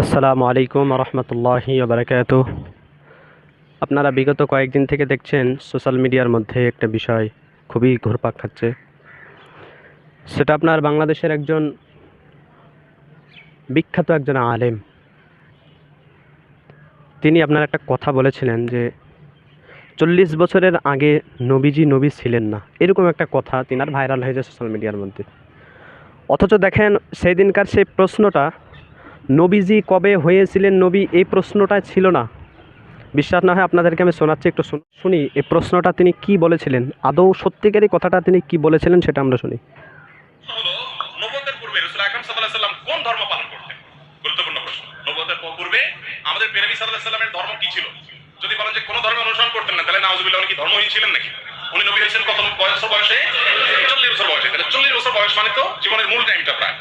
আসসালামু আলাইকুম রহমতুল্লাহি বারাকাতু আপনারা বিগত কয়েকদিন থেকে দেখছেন সোশ্যাল মিডিয়ার মধ্যে একটা বিষয় খুবই ঘুরপাক খাচ্ছে। সেটা আপনার বাংলাদেশের একজন বিখ্যাত একজন আলেম। তিনি আপনার একটা কথা বলেছিলেন যে, চল্লিশ বছরের আগে নবীজি নবী ছিলেন না। এরকম একটা কথা তিনার ভাইরাল হয়েছে সোশ্যাল মিডিয়ার মধ্যে। অথচ দেখেন সেই দিনকার সেই প্রশ্নটা নবীজি কবে হয়েছিলেন নবী, এই প্রশ্নটা ছিল না। বিশ্বাস না হয় আপনাদেরকে আমি শোনাচ্ছি, একটু শুনি এই প্রশ্নটা তিনি কি বলেছিলেন? আদৌ সত্যিকারই কথাটা তিনি কি বলেছিলেন সেটা আমরা শুনি। ছিলেন নাকি? উনি নবী কত বয়স বয়সে? চল্লিশ বছর বয়সে। চল্লিশ বছর বয়স মানে তো জীবনের মূল টাইমটা প্রায়।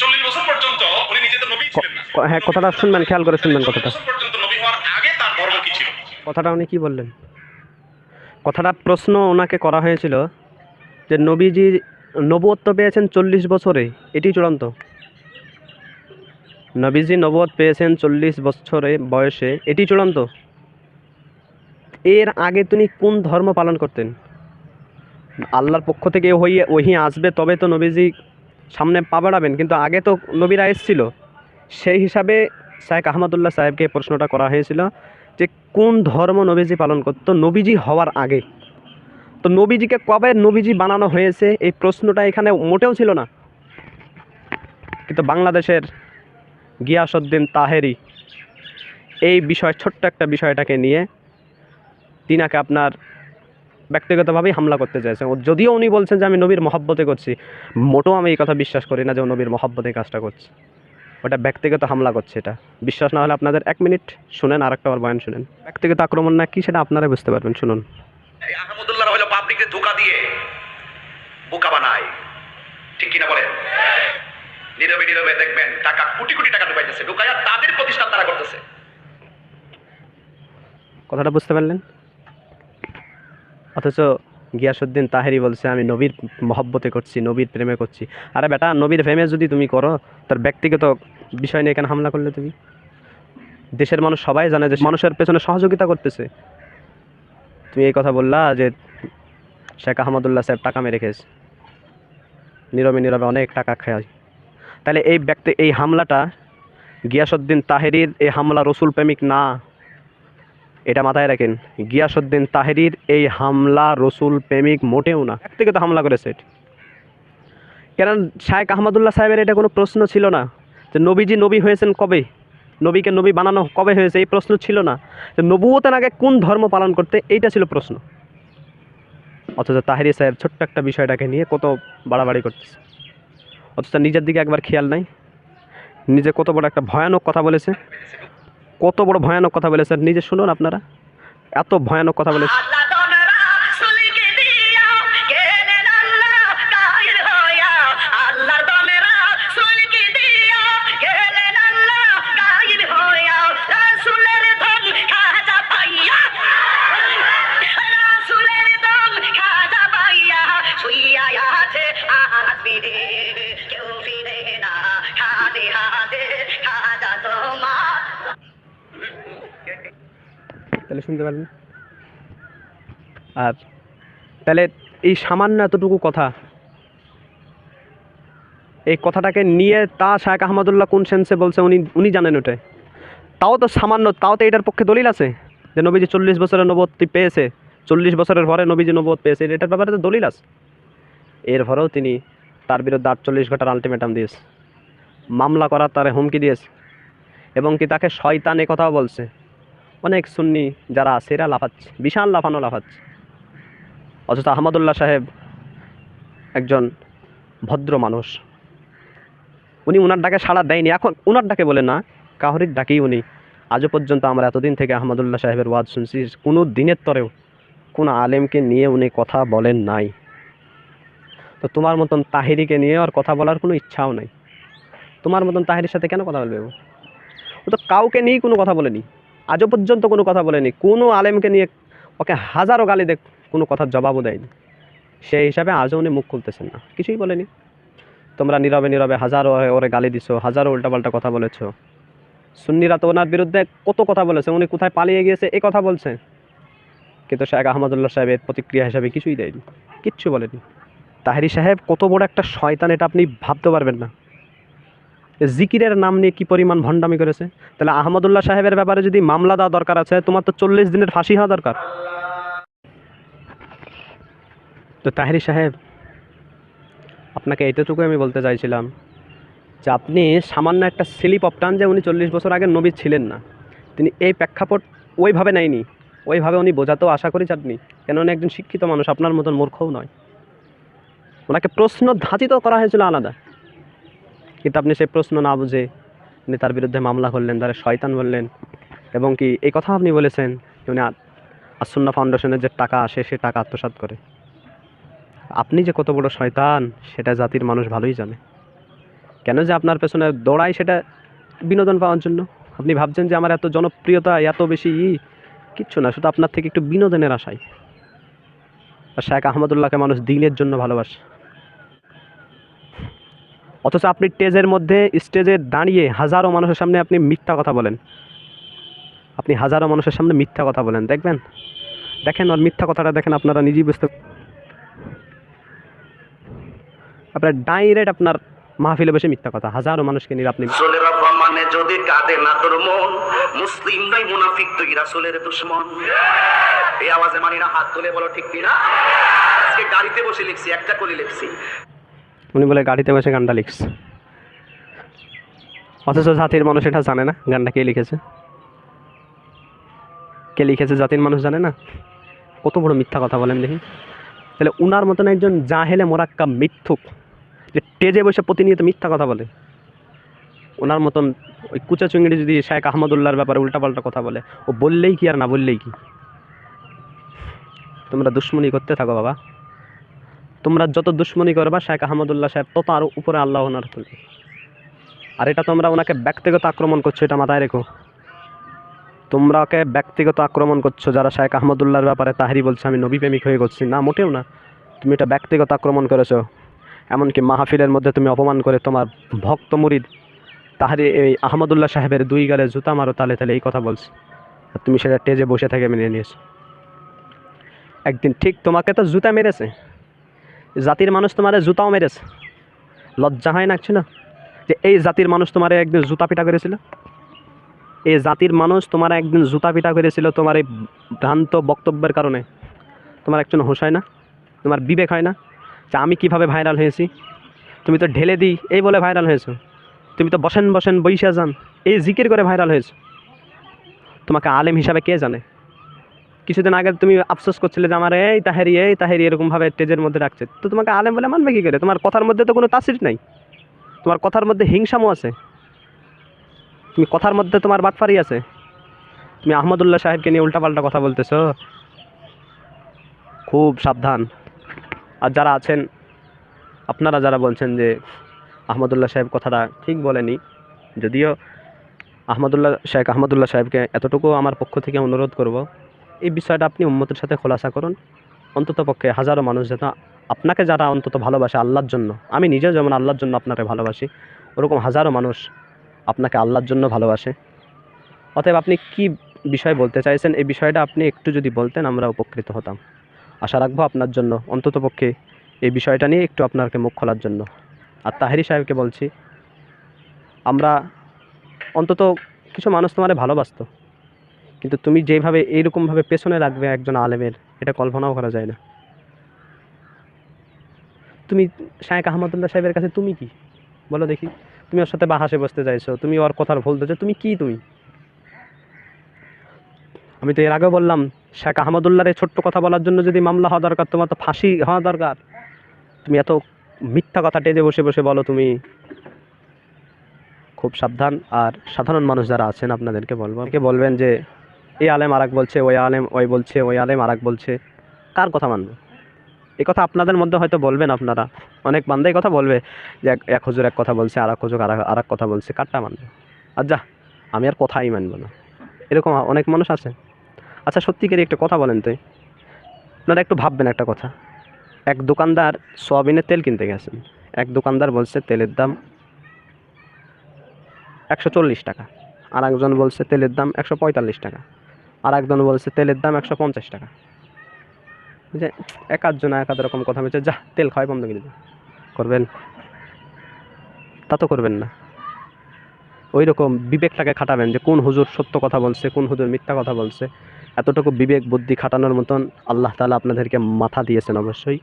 চল্লিশ বছর পর্যন্ত উনি নিজে তো নবী ছিলেন না। হ্যাঁ কথাটা শুনবেন খেয়াল করে শুনবেন কথাটা। পর্যন্ত নবী হওয়ার আগে তার ধর্ম কি ছিল? কথাটা উনি কি বললেন? কথাটা প্রশ্ন ওনাকে করা হয়েছিল যে নবীজি নবত্ব পেয়েছেন চল্লিশ বছরে এটি চূড়ান্ত। নবীজি নবত পেয়েছেন চল্লিশ বছরে বয়সে এটি চূড়ান্ত। এর আগে তিনি কোন ধর্ম পালন করতেন? আল্লাহর পক্ষ থেকে ওই ওহি আসবে তবে তো নবীজি সামনে পা বাড়াবেন, কিন্তু আগে তো নবীরা এসেছিল। সেই হিসাবে শায়েখ আহমদুল্লাহ সাহেবকে প্রশ্নটা করা হয়েছিল যে, কোন ধর্ম নবীজি পালন করতো? নবীজি হওয়ার আগে। তো নবীজিকে কবে নবীজি বানানো হয়েছে? এই প্রশ্নটা এখানে মোটেও ছিল না। কিন্তু বাংলাদেশের গিয়াসউদ্দিন তাহেরি এই বিষয়, ছোট্ট একটা বিষয়টাকে নিয়ে, তিনাকে আপনার ব্যক্তিগতভাবেই হামলা করতে চাইছে। যদিও উনি বলছেন যে আমি নবীর মহব্বতে করছি মোটেও আমি এই কথা বিশ্বাস করি না যে ও নবীর মহব্বতে কাজটা করছে। ওটা ব্যক্তিগত হামলা করছে এটা। বিশ্বাস না হলে আপনাদের এক মিনিট শুনেন আর একটা বয়ান শুনেন। ব্যক্তিগত আক্রমণ না কি সেটা আপনারা বুঝতে পারবেন শুনুন। আহমদুল্লাহ হলো পাবলিককে ধোকা দিয়ে বোকা বানায়। ঠিক কিনা বলেন? নীরবে নীরবে দেখবেন টাকা কোটি কোটি টাকা ঢুকাইতেছে ঢুকাইয়া তাদের প্রতিষ্ঠান তারা করতেছে। কথাটা বুঝতে পারলেন? অথচ গিয়াসুদ্দিন তাহেরি বলছে, আমি নবীর মহব্বতে করছি, নবীর প্রেমে করছি। আরে বেটা, নবীর প্রেমে যদি তুমি করো, তার ব্যক্তিগত বিষয় নিয়ে এখানে হামলা করলে তুমি? দেশের মানুষ সবাই জানে যে মানুষের পেছনে সহযোগিতা করতেছে। তুমি এই কথা বললা যে শেখ আহমদুল্লাহ সাহেব টাকা মেরে খেয়েছে। নীরবে নীরবে অনেক টাকা খায়। তাহলে এই ব্যক্তি, এই হামলাটা গিয়াসুদ্দিন তাহেরির এই হামলা রসুল প্রেমিক না এটা মাথায় রাখেন, গিয়াসউদ্দিন তাহেরির এই হামলা রসুল প্রেমিক মোটেও না। ব্যক্তিগত হামলা করেছে কেন শায়েখ আহমদুল্লাহ সাহেবের এটা কোনো প্রশ্ন ছিল না যে নবীজি নবী হয়েছেন কবে? নবীকে নবী বানানো কবে হয়েছে? এই প্রশ্ন ছিল না। যে নবুয়তের আগে কোন ধর্ম পালন করতে? এইটা ছিল প্রশ্ন। অথচ তাহেরি সাহেব ছোট্ট একটা বিষয়টাকে নিয়ে কত বাড়াবাড়ি করতেছে। অথচ নিজের দিকে একবার খেয়াল নাই। নিজে কত বড় একটা ভয়ানক কথা বলেছে। কত বড় ভয়ানক কথা বলেছেন। নিজে শুনুন আপনারা। এত ভয়ানক কথা বলেছে তাহলে শুনতে পারলেন আর তাহলে এই সামান্য এতটুকু কথা। এই কথাটাকে নিয়ে তা শায়েখ আহমদুল্লাহ কোন সেন্সে বলছে উনি উনি জানেন ওটাই। তাও তো সামান্য, তাও তো এটার পক্ষে দলিল আছে যে নবীজি চল্লিশ বছরের নবতী পেয়েছে, চল্লিশ বছরের পরে নবীজি নবত পেয়েছে এটার ব্যাপারে তো দলিল আছে। এর পরেও তিনি তার বিরুদ্ধে আটচল্লিশ ঘণ্টার আলটিমেটাম দিয়েছে। মামলা করার তারে হুমকি দিয়েছে। এবং কি তাকে শয়তান এ কথাও বলছে। অনেক সুন্নি যারা আছে, এরা লাফাচ্ছে, বিশাল লাফানো লাফাচ্ছে। অথচ আহমদুল্লাহ সাহেব একজন ভদ্র মানুষ। উনি ওনার ডাকে সাড়া দেয়নি। এখন ওনার ডাকে বলে না, কাহরির ডাকেই উনি। আজও পর্যন্ত আমরা এতদিন থেকে আহমদুল্লাহ সাহেবের ওয়াজ শুনছি কোনো দিনের তরেও কোনো আলেমকে নিয়ে উনি কথা বলেন নাই। তো তোমার মতন তাহিরিকে নিয়ে আর কথা বলার কোনো ইচ্ছাও নাই। তোমার মতন তাহিরির সাথে কেন কথা বলবে ও? ও তো কাউকে নিয়েই কোনো কথা বলেনি। আজও পর্যন্ত কোনো কথা বলেনি। কোনো আলেমকে নিয়ে ওকে হাজারো গালি দেখ, কোনো কথার জবাবও দেয়নি। সেই হিসাবে আজও উনি মুখ খুলতেছেন না। কিছুই বলেনি। তোমরা নীরবে নীরবে হাজারো ওরে গালি দিছো, হাজারো উল্টাপাল্টা কথা বলেছ। সুন্নিরা তো ওনার বিরুদ্ধে কত কথা বলেছে, উনি কোথায় পালিয়ে গিয়েছে এই কথা বলছে। কিন্তু শেখ আহমদুল্লাহ সাহেবের প্রতিক্রিয়া হিসাবে কিছুই দেয়নি, কিচ্ছু বলেনি। তাহেরি সাহেব, কত বড় একটা শয়তান এটা আপনি ভাবতে পারবেন না। জিকিরের নাম নিয়ে কি পরিমাণ ভণ্ডামি করেছে? তাহলে আহমদুল্লাহ সাহেবের ব্যাপারে যদি মামলা দেওয়া দরকার আছে, তোমার তো চল্লিশ দিনের ফাঁসি হওয়া দরকার। তো তাহেরি সাহেব, আপনাকে এতটুকু আমি বলতে চাইছিলাম যে আপনি সামান্য একটা স্লিপ অফ টান যে উনি চল্লিশ বছর আগে নবী ছিলেন না। তিনি এই প্রেক্ষাপট ওইভাবে নেয়নি। ওইভাবে উনি বোঝাতেও আশা করি চাননি। কেন উনি একজন শিক্ষিত মানুষ, আপনার মতন মূর্খও নয়। ওনাকে প্রশ্ন ধাঁচিত করা হয়েছিল আলাদা। কিন্তু আপনি সেই প্রশ্ন না বুঝে উনি তার বিরুদ্ধে মামলা করলেন, তার শয়তান বললেন। এবং কি এই কথা আপনি বলেছেন উনি আসন্না ফাউন্ডেশনের যে টাকা আসে, সে টাকা আত্মসাৎ করে। আপনি যে কত বড় শয়তান, সেটা জাতির মানুষ ভালোই জানে। কেন যে আপনার পেছনে দৌড়ায়, সেটা বিনোদন পাওয়ার জন্য। আপনি ভাবছেন যে আমার এত জনপ্রিয়তা, এত বেশি ই, কিচ্ছু না, শুধু আপনার থেকে একটু বিনোদনের আশায়। আর শেখ আহমদুল্লাহকে মানুষ দিনের জন্য ভালোবাসে। অথচ আপনি স্টেজের মধ্যে, স্টেজে দাঁড়িয়ে হাজারো মানুষের সামনে আপনি মিথ্যা কথা বলেন। আপনি হাজারো মানুষের সামনে মিথ্যা কথা বলেন, দেখবেন? দেখেন, আর মিথ্যা কথাটা দেখেন, আপনারা নিজেই বুঝতে আপনার ডাইরেক্ট আপনার মাহফিলে বসে মিথ্যা কথা, হাজারো মানুষকে নিয়ে আপনি অপমানে যদি কাঁদে না তোর মন, মুসলিম মুনাফিক তুই রাসূলের দুশ্মন। এই আওয়াজে মানি না হাত তুলে বলো ঠিক কিনা? আজকে গাড়িতে বসে লিখছি, একটা করে লিখছি। উনি বলে গাড়িতে বসে গানটা লিখছে। অথচ জাতির মানুষ এটা জানে না, গানটা কে লিখেছে? কে লিখেছে জাতির মানুষ জানে না? কত বড় মিথ্যা কথা বলেন দেখি। তাহলে উনার মতন একজন জাহেলে মোরাক্কা মিথ্যুক, যে টেজে বসে প্রতিনিয়ত মিথ্যা কথা বলে। ওনার মতন ওই কুচা চুঙ্গিটি যদি শেখ আহমদুল্লাহর ব্যাপারে উল্টাপাল্টা কথা বলে, ও বললেই কি আর না বললেই কি? তোমরা দুশ্মনী করতে থাকো বাবা। তোমরা যত দুশ্মনী করবা, শেখ আহমদুল্লাহ সাহেব তত আরও উপরে আল্লাহ ওনার তুলবে আর এটা তোমরা ওনাকে ব্যক্তিগত আক্রমণ করছ, এটা মাথায় রেখো। তোমরা ওকে ব্যক্তিগত আক্রমণ করছ, যারা শেখ আহমদুল্লাহর ব্যাপারে তাহারি বলছে, আমি নবী প্রেমিক হয়ে করছি না, মোটেও না। তুমি এটা ব্যক্তিগত আক্রমণ করেছ। এমনকি মাহফিলের মধ্যে তুমি অপমান করে তোমার ভক্ত মুরিদ, তাহারি এই আহমদুল্লাহ সাহেবের দুই গালে জুতা মারো, তালে তালে এই কথা বলছে। তুমি সেটা টেজে বসে থেকে মেনে নিয়েছো। একদিন ঠিক তোমাকে তো জুতা মেরেছে। জাতির মানুষ তোমারে জুতাও মেরেছে। লজ্জা হয় না না যে এই জাতির মানুষ তোমারে একদিন জুতা পিটা করেছিল? এই জাতির মানুষ তোমার একদিন জুতা পিটা করেছিল তোমার এই ভ্রান্ত বক্তব্যের কারণে। তোমার একজন হোশ হয় না? তোমার বিবেক হয় না? যে আমি কীভাবে ভাইরাল হয়েছি? তুমি তো ঢেলে দিই, এই বলে ভাইরাল হয়েছো। তুমি তো বসেন বসেন বৈশা যান, এই জিকির করে ভাইরাল হয়েছো। তোমাকে আলেম হিসাবে কে জানে? কিছুদিন আগে তুমি আফসোস করছিলে যে আমার, এই তাহেরি এই তাহেরি, এরকমভাবে স্টেজের মধ্যে রাখছে। তো তোমাকে আলেম বলে মানবে কী করে? তোমার কথার মধ্যে তো কোনো তাসির নাই। তোমার কথার মধ্যে হিংসামও আছে। তুমি কথার মধ্যে তোমার বাটফারি আছে। তুমি আহমদুল্লাহ সাহেবকে নিয়ে উল্টাপাল্টা কথা বলতেছো। খুব সাবধান। আর যারা আছেন, আপনারা যারা বলছেন যে আহমদুল্লাহ সাহেব কথাটা ঠিক বলেনি, যদিও আহমদুল্লাহ শেখ আহমদুল্লাহ সাহেবকে এতটুকু আমার পক্ষ থেকে অনুরোধ করব এই বিষয়টা আপনি উম্মতের সাথে খোলাসা করুন। অন্তত পক্ষে হাজারো মানুষ যেন আপনাকে যারা অন্তত ভালোবাসে আল্লাহর জন্য, আমি নিজেও যেমন আল্লাহর জন্য আপনাকে ভালোবাসি, ওরকম হাজারো মানুষ আপনাকে আল্লাহর জন্য ভালোবাসে। অতএব আপনি কি বিষয় বলতে চাইছেন, এই বিষয়টা আপনি একটু যদি বলতেন, আমরা উপকৃত হতাম। আশা রাখব আপনার জন্য, অন্তত পক্ষে এই বিষয়টা নিয়ে একটু আপনাকে মুখ খোলার জন্য। আর তাহেরি সাহেবকে বলছি, আমরা অন্তত কিছু মানুষ তোমারে ভালোবাসতো। কিন্তু তুমি যেভাবে এইরকমভাবে পেছনে রাখবে একজন আলেমের, এটা কল্পনাও করা যায় না। তুমি শায়েক আহমদুল্লাহ সাহেবের কাছে তুমি কি? বলো দেখি। তুমি ওর সাথে বাহাসে বসতে চাইছো, তুমি ওর কথার ভুল দিচ্ছ তুমি কি তুমি? আমি তো এর আগেও বললাম শেখ আহমদুল্লাহর ছোট্ট কথা বলার জন্য যদি মামলা হওয়া দরকার, তোমার তো ফাঁসি হওয়া দরকার। তুমি এত মিথ্যা কথা টেজে বসে বসে বলো তুমি। খুব সাবধান আর সাধারণ মানুষ যারা আছেন, আপনাদেরকে বলব। বলবেন যে এই আলেম আরাক বলছে, ওই আলেম, ওই বলছে, ওই আলেম আরাক বলছে। কার কথা মানবো? এই কথা আপনাদের মধ্যে হয়তো বলবেন আপনারা। অনেক বান্ধা এই কথা বলবে যে এক- হুজুর এক কথা বলছে আর এক হুজুর আর এক কথা বলছে, কারটা মানবো? আর যা, আমি আর কথাই মানবো না। এরকম অনেক মানুষ আছে। আচ্ছা সত্যিকারই একটা কথা বলেন তো। আপনারা একটু ভাববেন একটা কথা। এক দোকানদার সোয়াবিনের তেল কিনতে গেছেন। এক দোকানদার বলছে, তেলের দাম একশো চল্লিশ টাকা। আর একজন বলছে, তেলের দাম একশো পঁয়তাল্লিশ টাকা। আর একজন বলছে, তেলের দাম একশো পঞ্চাশ টাকা। যে এক আধজন এক আধ রকম কথা। বলছে, যা, তেল খাওয়াই বন্ধ করে করবেন? তা তো করবেন না। ওই রকম বিবেকটাকে খাটাবেন যে, কোন হুজুর সত্য কথা বলছে, কোন হুজুর মিথ্যা কথা বলছে। এতটুকু বিবেক, বুদ্ধি খাটানোর মতন আল্লাহ তালা আপনাদেরকে মাথা দিয়েছেন অবশ্যই।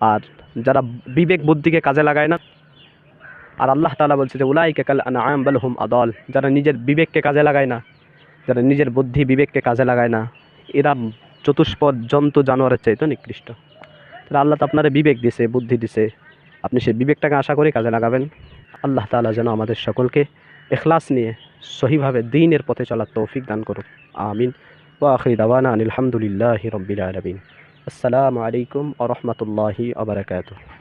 আর যারা বিবেক, বুদ্ধিকে কাজে লাগায় না, আর আল্লাহ তালা বলছে যে, উলাইকে কাল আনাম বাল হুম আদল। যারা নিজের বিবেককে কাজে লাগায় না যারা নিজের বুদ্ধি, বিবেককে কাজে লাগায় না, এরা চতুষ্পদ, জন্তু, জানোয়ারের চাইতে নিকৃষ্ট। তাহলে আল্লাহ তো আপনারা বিবেক দিছে, বুদ্ধি দিছে। আপনি সেই বিবেকটাকে আশা করে কাজে লাগাবেন। আল্লাহ তাআলা যেন আমাদের সকলকে এখলাস নিয়ে সহিভাবে দিনের পথে চলার তৌফিক দান করুক। আমিন। ওয়া আখির দাওয়ানা আনিল হামদুলিল্লাহি রাব্বিল আলামিন। আসসালামু আলাইকুম ওয়া রাহমাতুল্লাহি ওয়া বারাকাতুহু।